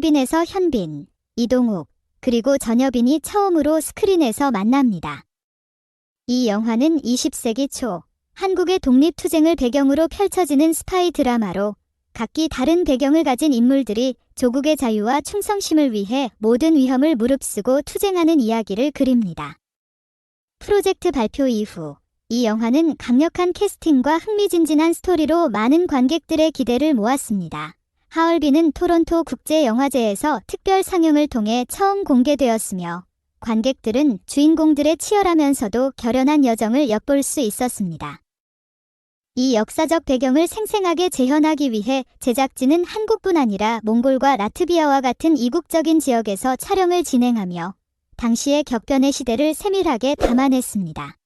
하얼빈에서 현빈, 이동욱, 그리고 전여빈이 처음으로 스크린에서 만납니다. 이 영화는 20세기 초 한국의 독립투쟁을 배경으로 펼쳐지는 스파이 드라마로 각기 다른 배경을 가진 인물들이 조국의 자유와 충성심을 위해 모든 위험을 무릅쓰고 투쟁하는 이야기를 그립니다. 프로젝트 발표 이후 이 영화는 강력한 캐스팅과 흥미진진한 스토리로 많은 관객들의 기대를 모았습니다. 하얼빈은 토론토 국제영화제에서 특별 상영을 통해 처음 공개되었으며 관객들은 주인공들의 치열하면서도 결연한 여정을 엿볼 수 있었습니다. 이 역사적 배경을 생생하게 재현하기 위해 제작진은 한국뿐 아니라 몽골과 라트비아와 같은 이국적인 지역에서 촬영을 진행하며 당시의 격변의 시대를 세밀하게 담아냈습니다.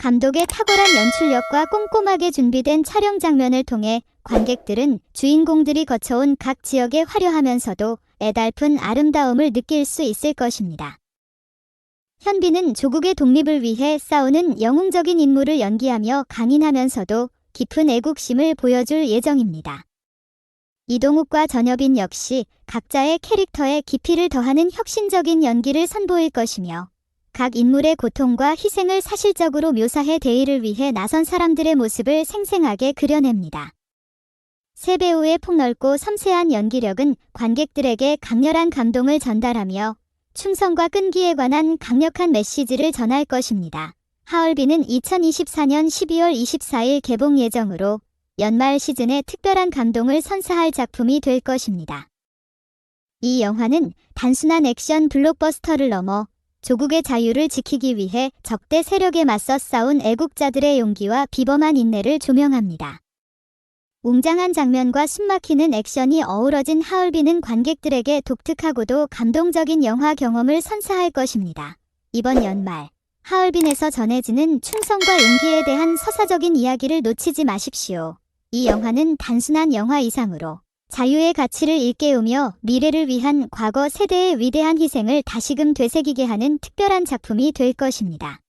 감독의 탁월한 연출력과 꼼꼼하게 준비된 촬영 장면을 통해 관객들은 주인공들이 거쳐온 각 지역의 화려하면서도 애달픈 아름다움을 느낄 수 있을 것입니다. 현빈은 조국의 독립을 위해 싸우는 영웅적인 인물을 연기하며 강인하면서도 깊은 애국심을 보여줄 예정입니다. 이동욱과 전여빈 역시 각자의 캐릭터에 깊이를 더하는 혁신적인 연기를 선보일 것이며 각 인물의 고통과 희생을 사실적으로 묘사해 대의를 위해 나선 사람들의 모습을 생생하게 그려냅니다. 세 배우의 폭넓고 섬세한 연기력은 관객들에게 강렬한 감동을 전달하며 충성과 끈기에 관한 강력한 메시지를 전할 것입니다. 하얼빈은 2024년 12월 24일 개봉 예정으로 연말 시즌에 특별한 감동을 선사할 작품이 될 것입니다. 이 영화는 단순한 액션 블록버스터를 넘어 조국의 자유를 지키기 위해 적대 세력에 맞서 싸운 애국자들의 용기와 비범한 인내를 조명합니다. 웅장한 장면과 숨막히는 액션이 어우러진 하얼빈은 관객들에게 독특하고도 감동적인 영화 경험을 선사할 것입니다. 이번 연말 하얼빈에서 전해지는 충성과 용기에 대한 서사적인 이야기를 놓치지 마십시오. 이 영화는 단순한 영화 이상으로 자유의 가치를 일깨우며 미래를 위한 과거 세대의 위대한 희생을 다시금 되새기게 하는 특별한 작품이 될 것입니다.